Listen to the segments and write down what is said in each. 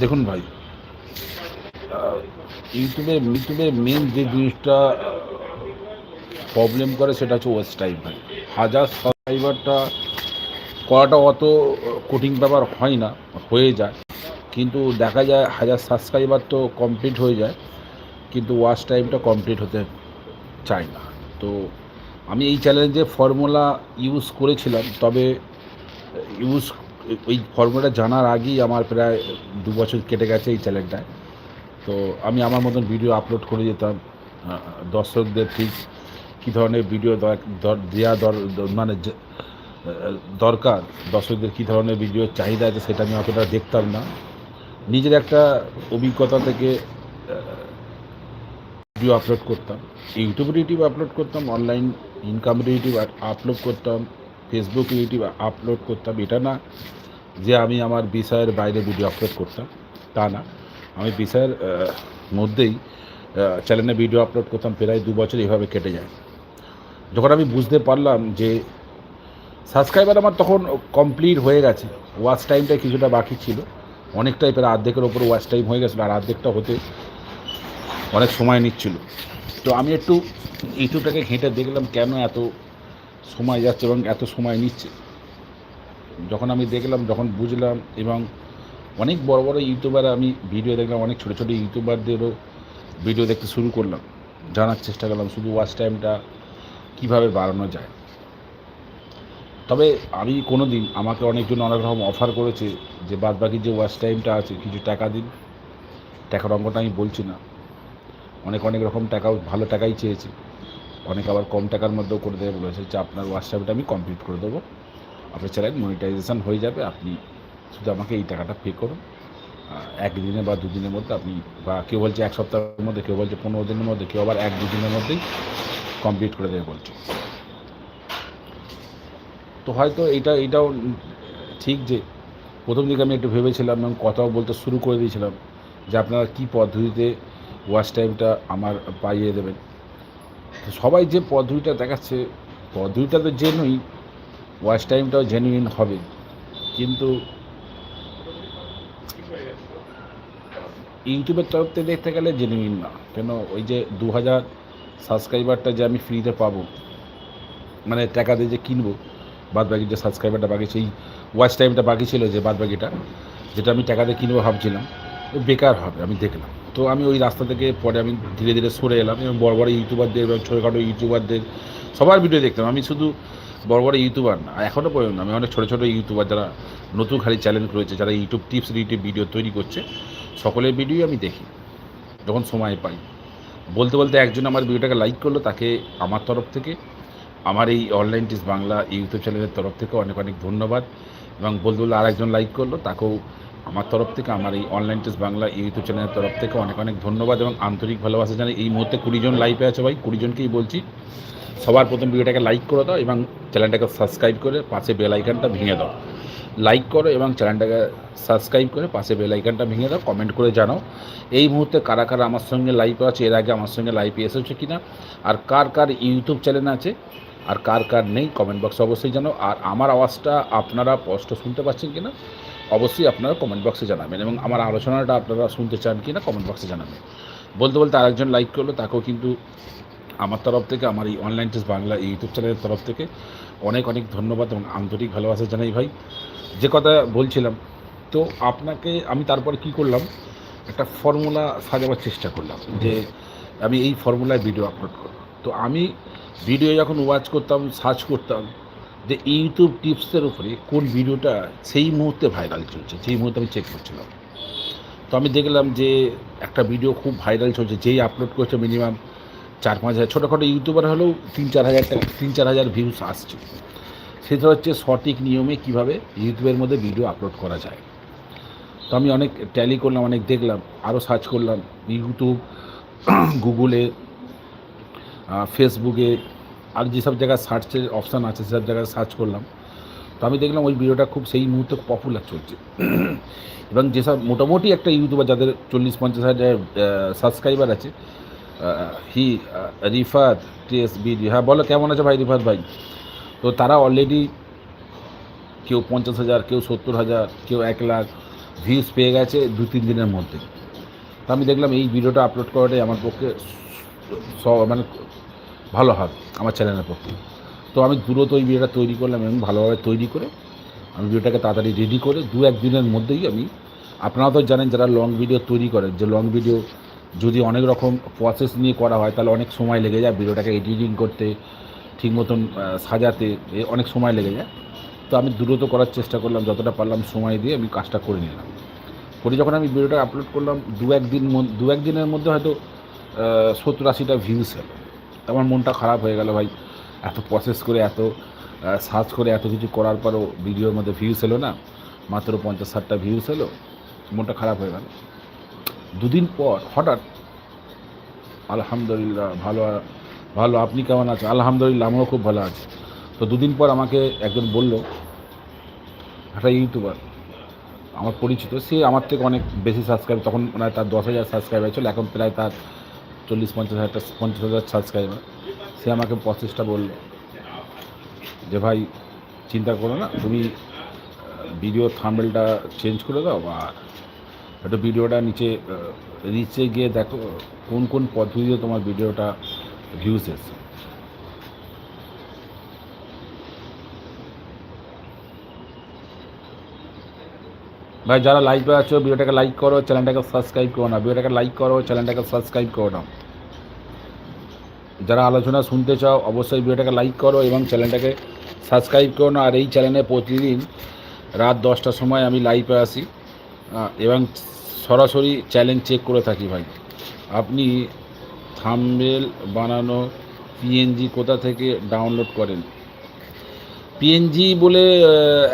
দেখুন ভাই ইউটিউবে ইউটিউবে মেন যে জিনিসটা প্রবলেম করে সেটা হচ্ছে ওয়েস্ট টাইম ভাই। হাজার সাবস্ক্রাইবারটা করাটা অত কঠিন ব্যাপার হয় না, হয়ে যায়। কিন্তু দেখা যায় হাজার সাবস্ক্রাইবার তো কমপ্লিট হয়ে যায়, কিন্তু ওয়াচ টাইমটা কমপ্লিট হতে চায় না। তো আমি এই চ্যালেঞ্জে ফর্মুলা ইউজ করেছিলাম, তবে ইউজ ওই ফর্মুলাটা জানার আগেই আমার প্রায় দু বছর কেটে গেছে এই চ্যালেঞ্জটায় তো আমি আমার মতন ভিডিও আপলোড করে যেতাম দর্শকদের ঠিক কী ধরনের ভিডিও দেওয়া দর মানে দরকার, দর্শকদের কী ধরনের ভিডিওর চাহিদা আছে সেটা আমি অতটা দেখতাম না। নিজের একটা অভিজ্ঞতা থেকে ভিডিও আপলোড করতাম। ইউটিউব ইউটিউব আপলোড করতাম অনলাইন ইনকাম ইউটিউব আপলোড করতাম ফেসবুক ইউটিউব আপলোড করতাম, এটা না যে আমি আমার বিষয়ের বাইরে ভিডিও আপলোড করতাম, তা না। আমি বিষয়ের মধ্যেই চ্যানেলে ভিডিও আপলোড করতাম, প্রায় দু বছর এইভাবে কেটে যায়। যখন আমি বুঝতে পারলাম যে সাবস্ক্রাইবার আমার তখন কমপ্লিট হয়ে গেছে। ওয়াচ টাইমটা কিছুটা বাকি ছিল। অনেকটাই প্রায় অর্ধেকের ওপর ওয়াচ টাইম হয়ে গেছিল, আর অর্ধেকটা হতে অনেক সময় নিচ্ছিল। তো আমি একটু ইউটিউবটাকে ঘেঁটে দেখলাম কেন এত সময় যাচ্ছে এবং এত সময় নিচ্ছে। যখন আমি দেখলাম, যখন বুঝলাম এবং অনেক বড় বড় ইউটিউবার আমি ভিডিও দেখলাম, অনেক ছোটো ছোটো ইউটিউবারদেরও ভিডিও দেখতে শুরু করলাম। জানার চেষ্টা করলাম শুধু ওয়াচ টাইমটা কীভাবে বাড়ানো যায়। তবে আমি কোনো দিন আমাকে অনেকজন অনেক রকম অফার করেছে যে বাদ বাকি যে ওয়াচ টাইমটা আছে, কিছু টাকা দিন। টাকার অঙ্কটা আমি বলছি না। অনেক অনেক রকম টাকাও ভালো টাকাই চেয়েছে। অনেক আবার কম টাকার মধ্যেও করে দেবে বলেছে যে আপনার ওয়াচ টাইমটা আমি কমপ্লিট করে দেবো। আপনার চ্যানেল মনিটাইজেশন হয়ে যাবে, আপনি শুধু আমাকে এই টাকাটা পে করুন। একদিনে বা দুদিনের মধ্যে আপনি বা কেউ বলছে এক সপ্তাহের মধ্যে, কেউ বলছে পনেরো দিনের মধ্যে, কেউ আবার এক দুদিনের মধ্যেই কমপ্লিট করে দেবে বলছে। তো হয়তো এটা, এটাও ঠিক যে প্রথম দিকে আমি একটু ভেবেছিলাম এবং কথাও বলতে শুরু করে দিয়েছিলাম যে আপনারা কী পদ্ধতিতে ওয়াচ টাইমটা আমার পাইয়ে দেবেন। সবাই যে পদ্ধতিটা দেখাচ্ছে, পদ্ধতিটা তো জেনুইন ওয়াচ টাইমটাও জেনুইন হবে। কিন্তু ইউটিউবের তরফ থেকে দেখতে গেলে জেনুইন না। কেন? ওই যে দু হাজার সাবস্ক্রাইবারটা যে আমি ফ্রিতে পাবো মানে টাকা দিয়ে যে কিনবো বাদ বাকি যে সাবস্ক্রাইবারটা বাকি সেই ওয়াচ টাইমটা বাকি ছিল যে বাদ বাকিটা যেটা আমি টাকা দিয়ে কিনবো ভাবছিলাম বেকার হবে, আমি দেখলাম। তো আমি ওই রাস্তা থেকে পরে আমি ধীরে ধীরে সরে এলাম এবং বড় বড় ইউটিউবারদের, এবং ছোটোখাটো ইউটিউবারদের, সবার ভিডিও দেখতাম। আমি শুধু বড় বড় ইউটিউবার না এখনও পর্যন্ত আমি অনেক ছোটো ছোটো ইউটিউবার যারা নতুন খালি চ্যালেঞ্জ রয়েছে যারা ইউটিউব টিপস রিলেটেড ভিডিও তৈরি করছে, সকলের ভিডিওই আমি দেখি, যখন সময় পাই। বলতে বলতে একজন আমার ভিডিওটাকে লাইক করল, তাকে আমার তরফ থেকে, আমার এই অনলাইন টিস বাংলা ইউটিউব চ্যানেলের তরফ থেকে অনেক অনেক ধন্যবাদ, এবং বলতে বলতে আরেকজন লাইক করল, তাকেও আমার তরফ থেকে, আমার এই অনলাইন টেস্ট বাংলা ইউটিউব চ্যানেলের তরফ থেকে অনেক অনেক ধন্যবাদ এবং আন্তরিক ভালোবাসা জানাই। এই মুহূর্তে কুড়িজন লাইভে আছে ভাই কুড়িজনকেই বলছি, সবার প্রথম ভিডিওটাকে লাইক করে দাও এবং চ্যানেলটাকে সাবস্ক্রাইব করে পাশে বেল আইকনটা ভেঙে দাও। লাইক করো এবং চ্যানেলটাকে সাবস্ক্রাইব করে পাশে বেল আইকনটা ভেঙে দাও কমেন্ট করে জানাও। এই মুহূর্তে কারা কারা আমার সঙ্গে লাইভ আছে, এর আগে আমার সঙ্গে লাইভে এসেছে কিনা, আর কার কার ইউটিউব চ্যানেল আছে, আর কার কার নেই কমেন্ট বক্সে অবশ্যই জানাও। আর আমার আওয়াজটা আপনারা স্পষ্ট শুনতে পাচ্ছেন কিনা অবশ্যই আপনারা কমেন্ট বক্সে জানাবেন এবং আমার আলোচনাটা আপনারা শুনতে চান কি না কমেন্ট বক্সে জানাবেন। বলতে বলতে আরেকজন লাইক করল, তাকেও কিন্তু আমার তরফ থেকে, আমার এই অনলাইন টেস্ট বাংলা ইউটিউব চ্যানেলের তরফ থেকে অনেক অনেক ধন্যবাদ এবং আন্তরিক ভালোবাসা জানাই ভাই। যে কথা বলছিলাম, তো আপনাকে আমি তারপরে কি করলাম, একটা ফর্মুলা সাজাবার চেষ্টা করলাম যে আমি এই ফর্মুলায় ভিডিও আপলোড করব। তো আমি ভিডিও যখন ওয়াচ করতাম সার্চ করতাম যে ইউটিউব টিপসের উপরে কোন ভিডিওটা সেই মুহূর্তে ভাইরাল চলছে সেই মুহূর্তে আমি চেক করছিলাম। তো আমি দেখলাম যে একটা ভিডিও খুব ভাইরাল চলছে, যেই আপলোড করছে মিনিমাম চার পাঁচ হাজার, ছোটোখাটো ইউটিউবার হলেও তিন চার হাজার টাকা, তিন চার হাজার ভিউস আসছে। সেটা হচ্ছে সঠিক নিয়মে কীভাবে ইউটিউবের মধ্যে ভিডিও আপলোড করা যায়। তো আমি অনেক ট্যালি করলাম, অনেক দেখলাম আরও সার্চ করলাম ইউটিউব গুগলে ফেসবুকে আর যেসব জায়গায় সার্চের অপশান আছে, সেসব জায়গায় সার্চ করলাম। তো আমি দেখলাম ওই ভিডিওটা খুব সেই মুহূর্তে পপুলার চলছে। এবং যেসব মোটামুটি একটা ইউটিউবার যাদের চল্লিশ, পঞ্চাশ হাজার সাবস্ক্রাইবার আছে হি রিফাত টিএস বিডি হ্যাঁ বলো কেমন আছে ভাই, রিফাত ভাই? তো তারা অলরেডি কেউ পঞ্চাশ হাজার, কেউ সত্তর হাজার, কেউ এক লাখ ভিউজ পেয়ে গেছে দু তিন দিনের মধ্যে। তো আমি দেখলাম এই ভিডিওটা আপলোড করাটাই আমার পক্ষে মানে ভালো হবে আমার চ্যানেলের পক্ষে। তো আমি দ্রুত ওই ভিডিওটা তৈরি করলাম এবং ভালোভাবে তৈরি করে আমি ভিডিওটাকে তাড়াতাড়ি রেডি করে দু এক দিনের মধ্যেই আমি আপনারা তো জানেন যারা লং ভিডিও তৈরি করেন যে লং ভিডিও যদি অনেক রকম প্রসেস নিয়ে করা হয়, তাহলে অনেক সময় লেগে যায় ভিডিওটাকে এডিটিং করতে, ঠিক মতন সাজাতে অনেক সময় লেগে যায়। তো আমি দ্রুত করার চেষ্টা করলাম, যতটা পারলাম সময় দিয়ে আমি কাজটা করে নিলাম। করে যখন আমি ভিডিওটা আপলোড করলাম, দু একদিন দু একদিনের মধ্যে হয়তো সত্তর আশিটা ভিউস এলো। আমার মনটা খারাপ হয়ে গেল ভাই। এত প্রসেস করে, এত সার্চ করে, এত কিছু করার পরও ভিডিওর মধ্যে ভিউস এলো না। মাত্র পঞ্চাশ ষাটটা ভিউস এলো। মনটা খারাপ হয়ে গেল। দুদিন পর হঠাৎ, আলহামদুলিল্লাহ, ভালো ভালো। আপনি কেমন আছেন? আলহামদুলিল্লাহ আমরাও খুব ভালো আছি। তো দুদিন পর আমাকে একজন বলল, একটা ইউটিউবার আমার পরিচিত, সে আমার থেকে অনেক বেশি সাবস্ক্রাইব তখন মানে তার দশ হাজার সাবস্ক্রাইবার ছিল, এখন প্রায় তার চল্লিশ, পঞ্চাশ হাজার পঞ্চাশ হাজার সাবস্ক্রাইবার সে আমাকে প্রসেসটা বলল যে, ভাই, চিন্তা করো না, তুমি ভিডিও থাম্বেলটা চেঞ্জ করে দাও বা একটু ভিডিওটা নিচে রিচে গিয়ে দেখো কোন কোন পদ্ধতিতে তোমার ভিডিওটা ভিউজ এসছে। ভাই, যারা লাইভে আছো, ভিডিওটাকে লাইক করো চ্যানেলটাকে সাবস্ক্রাইব করো না। ভিডিওটাকে লাইক করো চ্যানেলটাকে সাবস্ক্রাইব করো না। যারা আলোচনা শুনতে চাও, অবশ্যই ভিডিওটাকে লাইক করো এবং চ্যানেলটাকে সাবস্ক্রাইব করো না। আর এই চ্যানেলে প্রতিদিন রাত দশটার সময় আমি লাইভে আসি এবং সরাসরি চ্যালেঞ্জ চেক করে থাকি ভাই। আপনি থাম্বেল বানানো পিএনজি কোথা থেকে ডাউনলোড করেন? পিএনজি বলে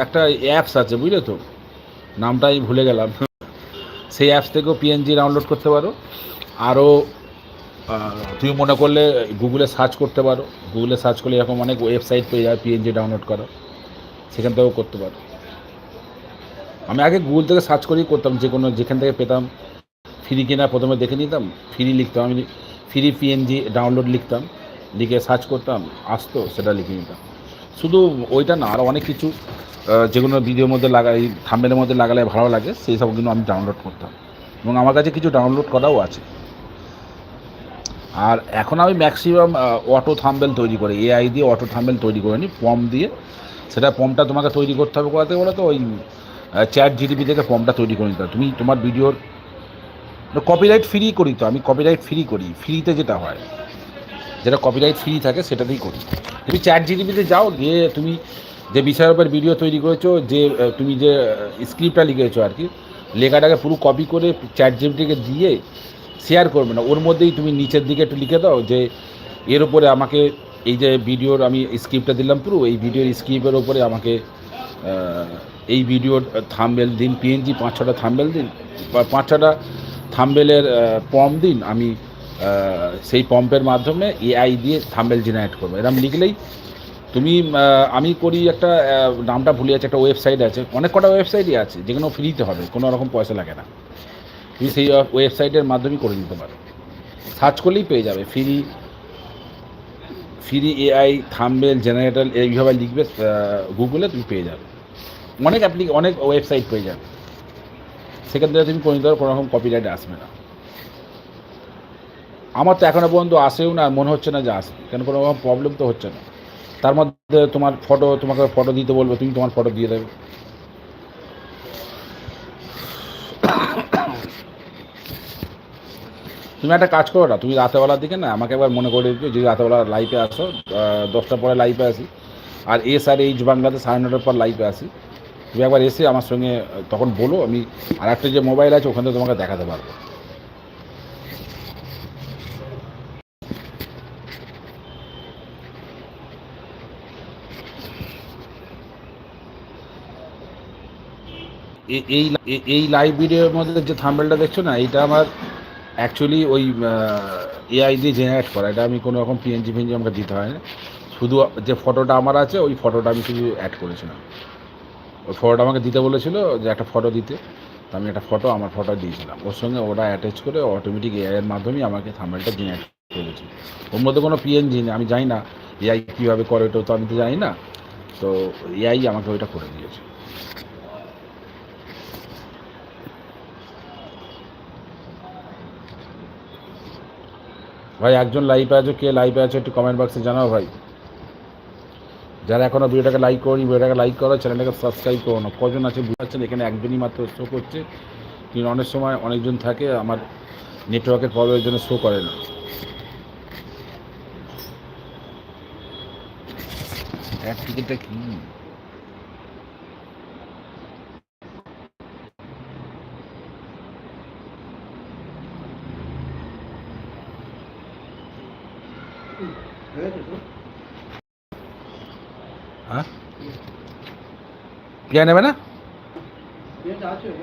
একটা অ্যাপস আছে, বুঝলে তো? নামটা আমি ভুলে গেলাম। সেই অ্যাপস থেকেও পিএনজি ডাউনলোড করতে পারো। আরও তুমি মনে করলে গুগলে সার্চ করতে পারো। গুগলে সার্চ করলে এরকম অনেক ওয়েবসাইট পেয়ে যায় পিএনজি ডাউনলোড করো। সেখান থেকেও করতে পারো। আমি আগে গুগল থেকে সার্চ করেই করতাম, যে কোনো যেখান থেকে পেতাম। ফ্রি কিনা প্রথমে দেখে নিতাম ফ্রি লিখতাম আমি ফ্রি পিএনজি ডাউনলোড লিখতাম। লিখে সার্চ করতাম, আসতো, সেটা লিখে নিতাম। শুধু ওইটা না, আরও অনেক কিছু যেগুলো ভিডিওর মধ্যে লাগাই থাম্বেলের মধ্যে লাগালে ভালো লাগে, সেই সব কিন্তু আমি ডাউনলোড করতাম। এবং আমার কাছে কিছু ডাউনলোড করাও আছে। আর এখন আমি ম্যাক্সিমাম অটো থাম্বেল তৈরি করি। এআই দিয়ে অটো থাম্বেল তৈরি করে নিই পম দিয়ে। সেটা পমটা তোমাকে তৈরি করতে হবে কোথাতে বলো তো? ওই চ্যাট জিডিপি থেকে ফর্মটা তৈরি করে নিতে তুমি তোমার ভিডিওর কপিরাইট ফ্রি করি তো। আমি কপিরাইট ফ্রি করি। ফ্রিতে যেটা হয়, যেটা কপিরাইট ফ্রি থাকে, সেটাতেই করি। তুমি চ্যাট জিডিপিতে যাও, গিয়ে তুমি যে বিষয়ের উপর ভিডিও তৈরি করেছ, যে তুমি যে স্ক্রিপ্টটা লিখেছো আর কি, লেখাটাকে পুরো কপি করে চ্যাট জিডিপিকে দিয়ে শেয়ার করবে না। ওর মধ্যেই তুমি নিচের দিকে একটু লিখে দাও যে, এর উপরে আমাকে এই যে ভিডিওর আমি স্ক্রিপ্টটা দিলাম পুরো, এই ভিডিওর স্ক্রিপ্টের ওপরে আমাকে এই ভিডিওর থাম্বেল দিন পিএনজি পাঁচ ছটা থাম্বেল দিন পাঁচ ছটা থাম্বেলের পম দিন, আমি সেই পম্পের মাধ্যমে এআই দিয়ে থাম্বেল জেনারেট করব। এরকম লিখলেই তুমি আমি করি একটা নামটা ভুলে যাচ্ছে, একটা ওয়েবসাইট আছে। অনেক কটা ওয়েবসাইটই আছে, যেগুলো ফ্রিতে হবে, কোনো রকম পয়সা লাগে না। তুমি সেই ওয়েবসাইটের মাধ্যমেই করে নিতে পারো। সার্চ করলেই পেয়ে যাবে free free AI thumbnail generator এইভাবে লিখবে গুগলে তুমি পেয়ে যাবে। অনেক অ্যাপ্লিক অনেক ওয়েবসাইট পেয়ে যাবে। সেখান থেকে তুমি করে নিতে পারো কোনো রকম কপিরাইট আসবে না। আমার তো এখনও পর্যন্ত আসেও না, মনে হচ্ছে না যে আসবে। কেন কোনো রকম প্রবলেম তো হচ্ছে না। তার মধ্যে তোমার ফটো তোমাকে ফটো দিতে বলবে, তুমি তোমার ফটো দিয়ে দেবে। তুমি একটা কাজ করো না, তুমি রাতেবেলার দিকে না আমাকে একবার মনে করে দিও, যদি রাতেবেলা লাইভে আসো দশটার পরে লাইভে আসি। আর এস আর এইচ বাংলাতে সাড়ে নটার পর লাইভে আসি। তুমি একবার এসে আমার সঙ্গে তখন বলো, আমি আর একটা যে মোবাইল আছে, ওখান থেকে তোমাকে দেখাতে পারব। এই এই লাইভ ভিডিওর মধ্যে যে থাম্বেলটা দেখছ না, এইটা আমার অ্যাকচুয়ালি ওই এআই দিয়ে জেনারেট করা। এটা আমি কোনো রকম পিএনজি ফিএনজি আমাকে দিতে হয় না। শুধু যে ফটোটা আমার আছে, ওই ফটোটা আমি শুধু অ্যাড করেছিলাম। ওই ফটোটা আমাকে দিতে বলেছিল যে একটা ফটো দিতে। তো আমি একটা ফটো আমার ফটো দিয়েছিলাম। ওর সঙ্গে ওটা অ্যাটাচ করে অটোমেটিক এআই এর মাধ্যমেই আমাকে থাম্বেলটা জেনারেট করেছি। ওর মধ্যে কোনো পিএনজি নেই। আমি জানি না এআই কীভাবে করে ওটা তো আমি তো জানি না। তো এআই আমাকে ওইটা করে দিয়েছে। ভাই, একজন লাইভে আছো, কে লাইভে আছে একটু কমেন্ট বক্সে জানাও ভাই। যারা এখনও ভিডিওটাকে লাইক করি ভিডিওটাকে লাইক করো, চ্যানেলটাকে সাবস্ক্রাইব করো না। কজন আছে বুঝতে পারছেন এখানে একজনই মাত্র শো করছে। কিন্তু অনেক সময় অনেকজন থাকে, আমার নেটওয়ার্কের প্রবলেমের জন্য শো করে না। এক টিকিটটা কি হ্যাঁ নেবে না